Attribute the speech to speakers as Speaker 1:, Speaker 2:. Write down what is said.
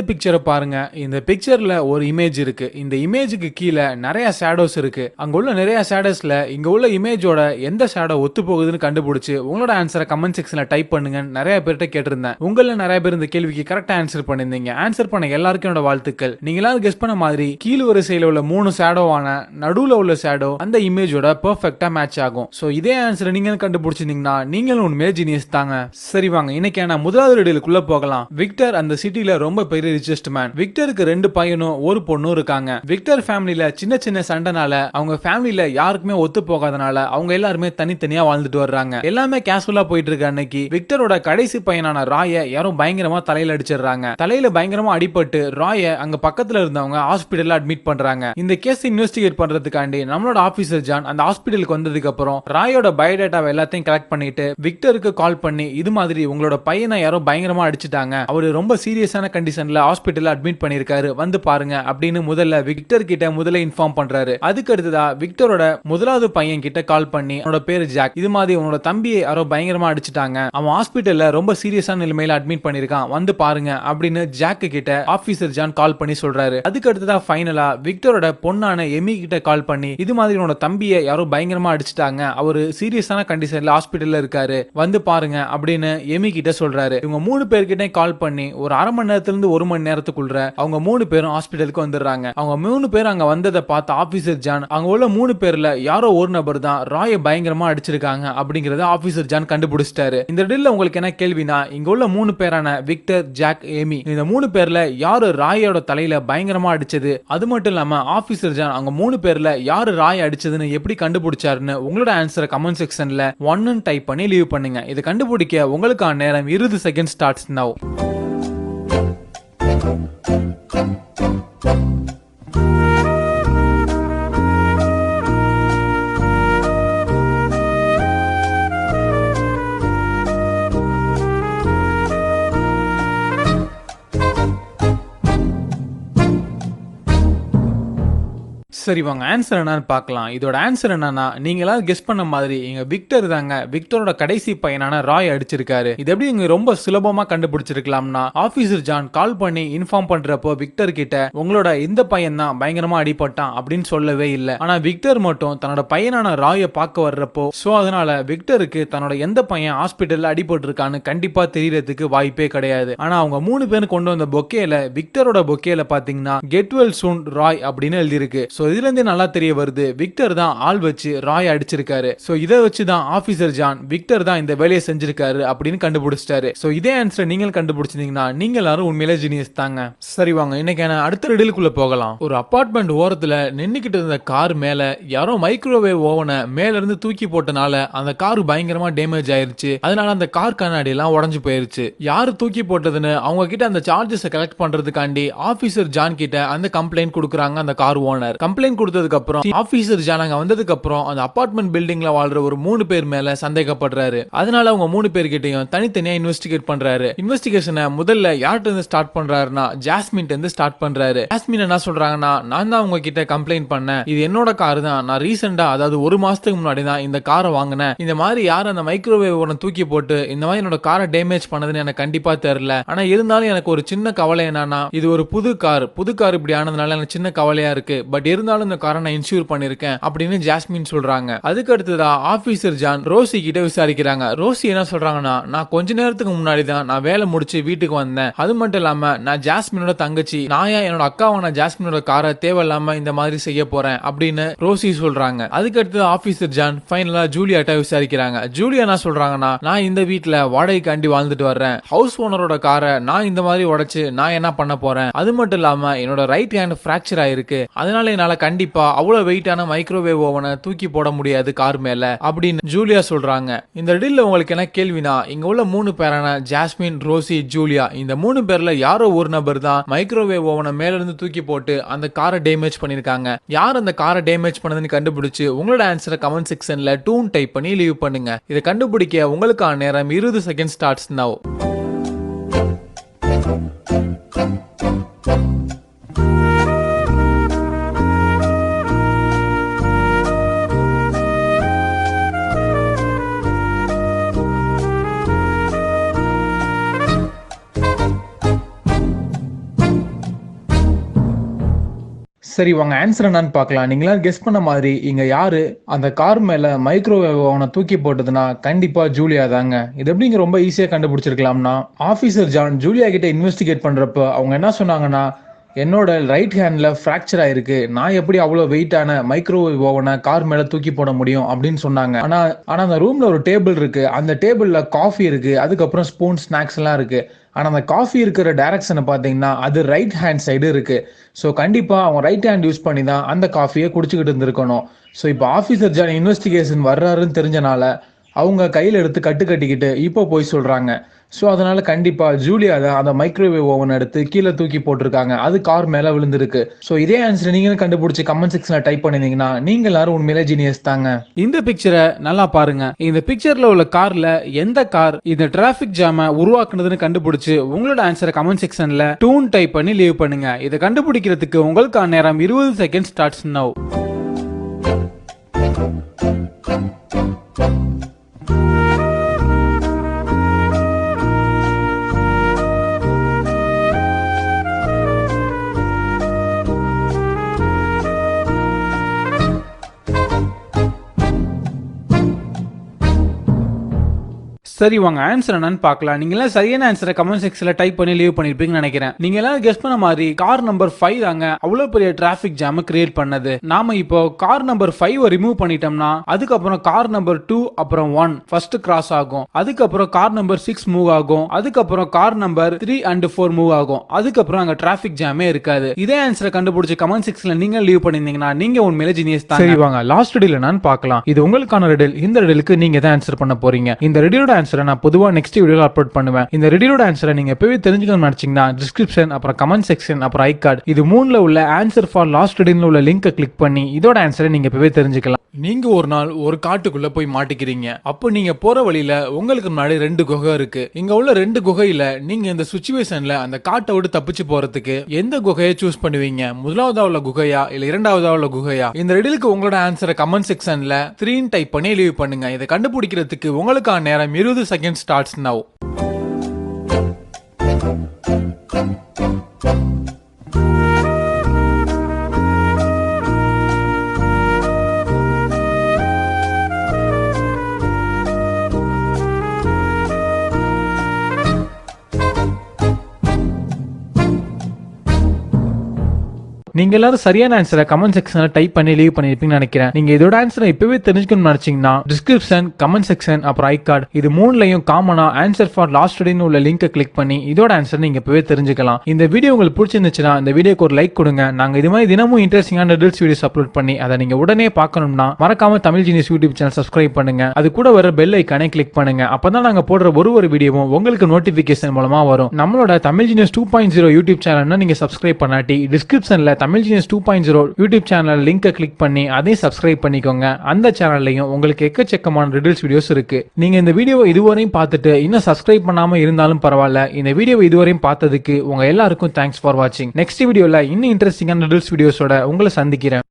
Speaker 1: இந்த பிக்சரை பாருங்க. இந்த பிக்சர்ல ஒரு இமேஜ் இருக்கு. இந்த இமேஜுக்கு கீழே நிறைய ஷேடோஸ் இருக்கு. அங்க உள்ள நிறைய ஷேடோஸ்ல இங்க உள்ள இமேஜோட எந்த ஷேடோ ஒத்து போகுதுன்னு கண்டுபிடிச்சு உங்களோட ஆன்சரை கமெண்ட் செக்ஷன்ல டைப் பண்ணுங்க நிறைய பேர்கிட்ட கேட்டிருந்தேன். உங்கள நிறைய பேர் இந்த கேள்விக்கு கரெக்டா ஆன்சர் பண்ணிருந்தீங்க ஆன்சர் பண்ண எல்லாருக்கும் என்னோட வாழ்த்துக்கள். நீங்க எல்லாரும் கெஸ் பண்ண மாதிரி கீழ் வரிசையில உள்ள மூணு ஷேடோவான நடுவுல உள்ள ஷேடோ அந்த இமேஜோட பெர்ஃபெக்டா மேட்ச் ஆகும். ஸோ இதே ஆன்சரை நீங்க கண்டுபிடிச்சிருந்தீங்கன்னா நீங்களும் உண்மையே ஜீனியஸ் தாங்க. சரி வாங்க இன்னைக்கு நான் முதலாவது ரெடியிலுக்குள்ள போகலாம். விக்டர் அந்த சிட்டில ரொம்ப பெரிய ரிச்சஸ்ட் மேன் விக்டருக்கு ரெண்டு பையனும் ஒரு பொண்ணும் இருக்காங்க. விக்டர் ஃபேமிலியில சின்ன சின்ன சண்டைனால அவங்க ஃபேமிலியில யாருக்குமே ஒத்து போகாதனால அவங்க எல்லாருமே தனித்தனியா வாழ்ந்துட்டு வர்றாங்க. எல்லாமே கேஷுவலா போயிட்டு இருக்க அன்னைக்கு விக்டரோட கடைசி பையனான ராய யாரும் பயங்கரமா தலையில அடிச்சிடுறாங்க. தலையில பயங்கரமா அடிபட்டு ராய அங்க பக்கத்துல இருந்தவங்க ஹாஸ்பிட்டல்ல அட்மிட் பண்றாங்க. இந்த கேஸ் இன்வெஸ்டிகேட் பண்றதுக்காண்டி நம்மளோட ஆபீசர் ஜான் அந்த ஹாஸ்பிட்டலுக்கு வந்ததுக்கு அப்புறம் ராயோட பயோடேட்டாவை எல்லாத்தையும் கலெக்ட் பண்ணிட்டு விக்டருக்கு கால் பண்ணி இது மாதிரி உங்களோட பையனை யாரோ பயங்கரமா அடிச்சிட்டாங்க. அவரு ரொம்ப சீரியஸான கண்டிஷன்ல ஹாஸ்பிட்டலில் அட்மிட் பண்ணியிருக்காரு. வந்து பாருங்க அப்படின்னு முதல்ல விக்டர் கிட்ட முதல்ல இன்ஃபார்ம் பண்றாரு. அதுக்கு அடுத்ததா விக்டரோட முதலாவது பையன் கிட்ட கால் பண்ணி அவனோட பேரு ஜாக். இது மாதிரி உன்னோட தம்பியை யாரோ பயங்கரமா அடிச்சிட்டாங்க. அவன் ஹாஸ்பிட்டல்ல ரொம்ப சீரியஸான நிலைமையில அட்மிட் பண்ணிருக்கான் வந்து பாருங்க அப்படின்னு ஜாக்கு கிட்ட ஆபீசர் ஜான் கால் பண்ணி சொல்றாரு. அதுக்கு அடுத்ததா ஃபைனலா விக்டரோட பொண்ணான எமி கிட்ட கால் பண்ணி இது மாதிரி உன்னோட தம்பியை யாரோ பயங்கரமா அடிச்சிட்டாங்க. அவரு சீரியஸான கண்டிஷன்ல ஹாஸ்பிட்டல்ல இருக்காரு. வந்து பாருங்க அப்படின்னு எமி கிட்ட சொல்றாரு. இவங்க மூணு பேர்கிட்ட கால் பண்ணி ஒரு அரை மணி நேரத்துல இருந்து ஒரு மணி நேரத்துக்குள்ள அவங்க மூணு பேரும் ஹாஸ்பிட்டலுக்கு வந்துடுறாங்க. அவங்க மூணு பேர் அங்க வந்ததை பார்த்த ஆபீசர் ஜான் அங்க உள்ள மூணு பேர்ல யாரோ ஒரு நபர் தான் ராய பயங்கரமா அடிச்சிருக்காங்க அப்படிங்கறத ஆபீசர் ஜான் கண்டுபிடிச்சிட்டாரு. இந்த டில்ல உங்களுக்கு என்ன கேள்வினா இங்க உள்ள மூணு பேரான விக்டர் ஜாக் ஏமி இந்த மூணு பேர்ல யாரு ராயோட தலையில பயங்கரமா அடிச்சது? அது மட்டும் இல்லாம ஆபீசர் ஜான் அவங்க மூணு பேர்ல யாரு ராய் அடிச்சதுன்னு எப்படி கண்டுபிடிச்சாருன்னு உங்களோட ஆன்சரை கமெண்ட் செக்ஷன்ல ஒன்னு டைப் பண்ணி லீவ் பண்ணுங்க. இதை கண்டுபிடிக்க உங்களுக்கான நேரம் இருபது second starts now Thank you. சரி வாங்க ஆன்சர் என்னன்னு பார்க்கலாம். இதோட ஆன்சர் என்னன்னா நீங்களாவது கெஸ் பண்ண மாதிரி எங்க விக்டர் தாங்க விக்டரோட கடைசி பையனான ராய் அடிச்சிருக்காரு. இது எப்படி இங்க ரொம்ப சுலபமா கண்டுபிடிச்சிருக்கலாம்னா ஆபீசர் ஜான் கால் பண்ணி இன்ஃபார்ம் பண்றப்போ விக்டர் கிட்ட உங்களோட இந்த பையன் தான் பயங்கரமா அடிபட்டான் அப்படின்னு சொல்லவே இல்லை. ஆனா விக்டர் மட்டும் தன்னோட பையனான ராயை பார்க்க வர்றப்போ சோ அதனால விக்டருக்கு தன்னோட எந்த பையன் ஹாஸ்பிட்டல்ல அடிபட்டிருக்கான்னு கண்டிப்பா தெரியறதுக்கு வாய்ப்பே கிடையாது. ஆனா அவங்க மூணு பேரும் கொண்டு வந்த பொக்கேல விக்டரோட பொக்கேல பாத்தீங்கன்னா கெட் வெல் சூன் ராய் அப்படின்னு எழுதியிருக்கு. சோ இதுல இருந்தே நல்லா தெரிய வருது. விக்டர் தான் ஆள் வச்சு ராய் அடிச்சிருக்காரு. ஸோ இதை வச்சு தான் ஆஃபீஸர் ஜான் விக்டர் தான் இந்த வேலையை செஞ்சிருக்காரு அப்படின்னு கண்டுபிடிச்சிட்டாரு. ஸோ இதே ஆன்சரை நீங்கள் கண்டுபிடிச்சிருந்தீங்கன்னா நீங்க எல்லாரும் உண்மையிலே ஜீனியஸ் தாங்க. சரி வாங்க இன்னைக்கான அடுத்த ரெடிலுக்குள்ள போகலாம். ஒரு அப்பார்ட்மெண்ட் ஓரத்தில் நின்றுக்கிட்டு இருந்த கார் மேலே யாரோ மைக்ரோவேவ் ஓவனை மேலேருந்து தூக்கி போட்டனால அந்த கார் பயங்கரமாக டேமேஜ் ஆயிருச்சு. அதனால அந்த கார் கண்ணாடி எல்லாம் உடஞ்சு போயிருச்சு. யார் தூக்கி போட்டதுன்னு அவங்க கிட்ட அந்த சார்ஜஸை கலெக்ட் பண்றதுக்காண்டி ஆஃபீஸர் ஜான் கிட்ட அந்த கம்ப்ளைண்ட் கொடுக்குறாங்க அந்த கார் ஓனர் கம்ப்ளைண்ட் கொடுத்ததுக்கு அப்புறம் ஆஃபீஸர் ஜானாங்க வந்ததுக்கப்புறம் வந்ததுக்கு அப்புறம் அந்த அபார்ட்மெண்ட் பில்டிங்ல வாழ்ற ஒரு மூணு பேர் மேல சந்தேகப்படுறாரு. அதனால அவங்க மூணு பேர்கிட்டயும் தனித்தனியா இன்வெஸ்டிகேட் பண்றாரு. இன்வெஸ்டிகேஷனை முதல்ல யார்கிட்ட இருந்து ஸ்டார்ட் பண்றாருன்னா ஜாஸ்மின் இருந்து ஸ்டார்ட் பண்றாரு. ஜாஸ்மின் என்ன சொல்றாங்கன்னா நான் தான் உங்க கிட்ட கம்ப்ளைண்ட் பண்ணேன். இது என்னோட கார் தான். நான் ரீசெண்டா அதாவது ஒரு மாசத்துக்கு முன்னாடி தான் இந்த காரை வாங்கினேன். இந்த மாதிரி யார் அந்த மைக்ரோவேவ் ஒன்று தூக்கி போட்டு இந்த மாதிரி என்னோட காரை டேமேஜ் பண்ணதுன்னு எனக்கு கண்டிப்பா தெரியல. ஆனா இருந்தாலும் எனக்கு ஒரு சின்ன கவலை என்னன்னா இது ஒரு புது கார் புது கார் இப்படி ஆனதுனால எனக்கு சின்ன கவலையா இருக்கு. பட் இருந்தாலும் இந்த காரை நான் இன்சூர் பண்ணிருக்கேன் அப்படின்னு ஜாஸ்மின் சொல்றாங்க. அதுக்கு அடுத்ததா ஆபீசர் ஜான் ரோசி கிட்ட விசாரிக்கிறாங்க. ரோசி என்ன சொல்றாங்கன்னா நான் கொஞ்ச நேரத்துக்கு முன்னாடி தான் நான் வேலை முடிச்சு வீட்டுக்கு வந்தேன். அது மட்டும் இல்லாம நான் ஜாஸ்மினோட தங்கச்சி. நான் ஏன் என்னோட நான் ஜாஸ்மினோட காரை தேவையில்லாம இந்த மாதிரி செய்ய போறேன்? அப்படின்னு ரோசி சொல்றாங்க. அதுக்கு அடுத்தது ஆபீசர் ஜான் ஃபைனலா ஜூலியாட்ட விசாரிக்கிறாங்க. ஜூலியா என்ன சொல்றாங்கன்னா நான் இந்த வீட்ல வாடகைக்காண்டி வாழ்ந்துட்டு வர்றேன். ஹவுஸ் ஓனரோட காரை நான் இந்த மாதிரி உடைச்சு நான் என்ன பண்ண போறேன்? அது மட்டும் இல்லாம என்னோட ரைட் ஹேண்ட் பிராக்சர் ஆயிருக்கு. அதனால என்னால கண்டிப்பா அவ்வளவு வெயிட்டான மைக்ரோவேவ் ஓவனை தூக்கி போட முடியாது கார் மேல அப்படின்னு ஜூலியா சொல்றாங்க. இந்த டீல்ல உங்களுக்கு என்ன கேள்வினா இங்க உள்ள மூணு பேரான ஜாஸ்மின் ரோசி ஜூலியா இந்த மூணு பேர்ல யாரோ ஒரு நபர் தான் மைக்ரோவேவ் ஓவனை மேல இருந்து தூக்கி போட்டு அந்த காரை டேமேஜ் பண்ணிருக்காங்க. யார் அந்த காரை டேமேஜ் பண்ணதுன்னு கண்டுபிடிச்சு உங்களோட ஆன்சரை கமெண்ட் செக்ஷன்ல டூன் டைப் பண்ணி லீவ் பண்ணுங்க. இதை கண்டுபிடிக்க உங்களுக்கான நேரம் இருபது செகண்ட் ஸ்டார்ட்ஸ் நவ் சரி உங்க ஆன்சர் என்னன்னு பார்க்கலாம். நீங்களா கெஸ் பண்ண மாதிரி இங்க யாரு? அந்த கார் மேல மைக்ரோவேவ் அவனை தூக்கி போட்டதுன்னா கண்டிப்பா ஜூலியா தாங்க. இது எப்படி ரொம்ப ஈஸியா கண்டுபிடிச்சிருக்கலாம்னா ஆபீசர் ஜான் ஜூலியா கிட்ட இன்வெஸ்டிகேட் பண்றப்ப அவங்க என்ன சொன்னாங்கன்னா என்னோட ரைட் ஹேண்டில் ஃப்ராக்சர் ஆயிருக்கு. நான் எப்படி அவ்வளோ வெயிட்டான மைக்ரோவேவ் ஓவனை கார் மேலே தூக்கி போட முடியும் அப்படின்னு சொன்னாங்க. ஆனால் ஆனால் அந்த ரூமில் ஒரு டேபிள் இருக்குது அந்த டேபிளில் காஃபி இருக்குது அதுக்கப்புறம் ஸ்பூன் ஸ்நாக்ஸ் எல்லாம் ஆனால் அந்த காஃபி இருக்கிற டைரக்ஷனை பார்த்தீங்கன்னா அது ரைட் ஹேண்ட் சைடு இருக்குது ஸோ கண்டிப்பாக அவங்க ரைட் ஹேண்ட் யூஸ் பண்ணி தான் அந்த காஃபியை குடிச்சிக்கிட்டு இருந்திருக்கணும். ஸோ இப்போ ஆஃபீஸர் ஜான் இன்வெஸ்டிகேஷன் வர்றாருன்னு தெரிஞ்சனால அவங்க கையில் எடுத்து கட்டு கட்டிக்கிட்டு இப்போ போய் சொல்கிறாங்க ஸோ அதனால கண்டிப்பாக ஜூலியா தான் அந்த மைக்ரோவேவ் ஓவன் எடுத்து கீழே தூக்கி போட்டிருக்காங்க. அது கார் மேலே விழுந்திருக்கு. ஸோ இதே ஆன்சர் நீங்களும் கண்டுபிடிச்சி கமெண்ட் செக்ஷனில் டைப் பண்ணிருந்தீங்கன்னா நீங்க எல்லாரும் உண்மையிலே ஜீனியஸ் தாங்க. இந்த பிக்சரை நல்லா பாருங்க. இந்த பிக்சர்ல உள்ள கார்ல எந்த கார் இந்த டிராபிக் ஜாம உருவாக்குனதுன்னு கண்டுபிடிச்சு உங்களோட ஆன்சரை கமெண்ட் செக்ஷன்ல டூன் டைப் பண்ணி லீவ் பண்ணுங்க. இதை கண்டுபிடிக்கிறதுக்கு உங்களுக்கான நேரம் இருபது செகண்ட் ஸ்டார்ட்ஸ் நவ் சரி உங்க ஆன்சர் என்னன்னு பார்க்கலாம். நீங்க எல்லாம் சரியான ஆன்சரை கமெண்ட் செக்ஷன்ல டைப் பண்ணி லீவ் பண்ணிருப்பீங்கன்னு நினைக்கிறேன். நீங்க எல்லாம் கெஸ் பண்ண மாதிரி கார் நம்பர் ஃபைவ் தாங்க அவ்வளவு பெரிய டிராபிக் ஜாம் கிரியேட் பண்ணது. நாம இப்போ கார் நம்பர் ஃபைவ் ரிமூவ் பண்ணிட்டோம்னா அதுக்கப்புறம் கார் நம்பர் டூ அப்புறம் ஒன் ஃபர்ஸ்ட் கிராஸ் ஆகும். அதுக்கப்புறம் கார் நம்பர் சிக்ஸ் மூவ் ஆகும். அதுக்கப்புறம் car number three and four move ஆகும். அதுக்கப்புறம் அங்க டிராபிக் ஜாமே இருக்காது. இதே ஆன்சரை கண்டுபிடிச்ச கமெண்ட் செக்ஷன்ல நீங்க லீவ் பண்ணிருந்தீங்கன்னா நீங்க உண்மையிலே ஜீனியஸ் தான் சரி வாங்க. லாஸ்ட் ரெடியில் என்னன்னு பார்க்கலாம். இது உங்களுக்கான ரெடில் இந்த ரெடிலுக்கு நீங்க தான் ஆன்சர் பண்ண போறீங்க. இந்த ரெடியோட ஆன்சர் நான் பொதுவா நெக்ஸ்ட் வீடியோவில் அப்லோட் பண்ணுவேன். இந்த ரெடியோட ஆன்சரை நீங்க எப்பவே தெரிஞ்சுக்கணும் நினைச்சீங்கன்னா டிஸ்கிரிப்ஷன் அப்புறம் கமெண்ட் செக்ஷன் அப்புறம் ஐ கார்டு இது மூணில் உள்ள ஆன்சர் ஃபார் லாஸ்ட் ரெடியில் உள்ள லிங்கை கிளிக் பண்ணி இதோட ஆன்சரை நீங்க எப்பவே தெரிஞ்சுக்கலாம். நீங்க ஒரு நாள் ஒரு காட்டுக்குள்ள போய் மாட்டிக்கிறீங்க. அப்போ நீங்க போற வழியில உங்களுக்கு முன்னாடி ரெண்டு குகை இருக்கு. இங்க உள்ள ரெண்டு குகையில நீங்க இந்த சுச்சுவேஷன்ல அந்த காட்டை விட்டு தப்பிச்சு போறதுக்கு எந்த குகையை சூஸ் பண்ணுவீங்க? முதலாவதா உள்ள குகையா? இல்ல இரண்டாவதா உள்ள குகையா? இந்த ரெடிலுக்கு உங்களோட ஆன்சரை கமெண்ட் செக்ஷன்ல த்ரீன் டைப் பண்ணி லீவ் பண்ணுங்க. இதை கண்டுபிடிக்கிறதுக்கு உங்களுக்கான நேரம் இருபது செகண்ட் ஸ்டார்ட்ஸ் நவ் நீங்க எல்லாரும் சரியான ஆன்சரை கமெண்ட் செக்ஷன்ல டைப் பண்ணி லீவ் பண்ணிருப்பீங்கன்னு நினைக்கிறேன். நீங்க இதோட ஆன்சரை இப்பவே தெரிஞ்சுக்கணும்னு நினைச்சீங்கன்னா டிஸ்கிரிப்ஷன் கமெண்ட் செக்ஷன் அப்புறம் ஐ கார்டு இது மூணுலையும் காமனா ஆன்சர் ஃபார் லாஸ்ட் டேன்னு உள்ள லிங்கை கிளிக் பண்ணி இதோட ஆன்சர் நீங்க இப்பவே தெரிஞ்சுக்கலாம். இந்த வீடியோ உங்களுக்கு பிடிச்சிருந்துச்சுன்னா இந்த வீடியோக்கு ஒரு லைக் கொடுங்க. நாங்க இது மாதிரி தினமும் இன்ட்ரெஸ்டிங்கான ரில்ஸ் வீடியோஸ் அப்லோட் பண்ணி அதை நீங்க உடனே பார்க்கணும்னா மறக்காம Tamil genius YouTube channel subscribe பண்ணுங்க. அது கூட வர பெல் ஐக்கானே கிளிக் பண்ணுங்க. அப்பதான் நாங்க போடுற ஒரு ஒரு வீடியோவும் உங்களுக்கு நோட்டிபிகேஷன் மூலமா வரும். நம்மளோட Tamil genius two point zero YouTube சேனல்னா நீங்க சப்ஸ்கிரைப் பண்ணாட்டி டிஸ்கிரிப்ஷன்ல Tamil genius two point zero YouTube channel லிங்கை கிளிக் பண்ணி அதையும் சப்ஸ்கிரைப் பண்ணிக்கோங்க. அந்த சேனல்லையும் உங்களுக்கு எக்கச்சக்கமான ரிடில்ஸ் வீடியோஸ் இருக்கு. நீங்க இந்த வீடியோவை இதுவரையும் பார்த்துட்டு இன்னும் சப்ஸ்கிரைப் பண்ணாம இருந்தாலும் பரவாயில்ல. இந்த வீடியோவை இதுவரையும் பார்த்ததுக்கு உங்க எல்லாருக்கும் தேங்க்ஸ் ஃபார் வாட்சிங் நெக்ஸ்ட் வீடியோல இன்னும் இன்ட்ரெஸ்டிங்கான ரிடில்ஸ் வீடியோஸோட உங்களை சந்திக்கிறேன்.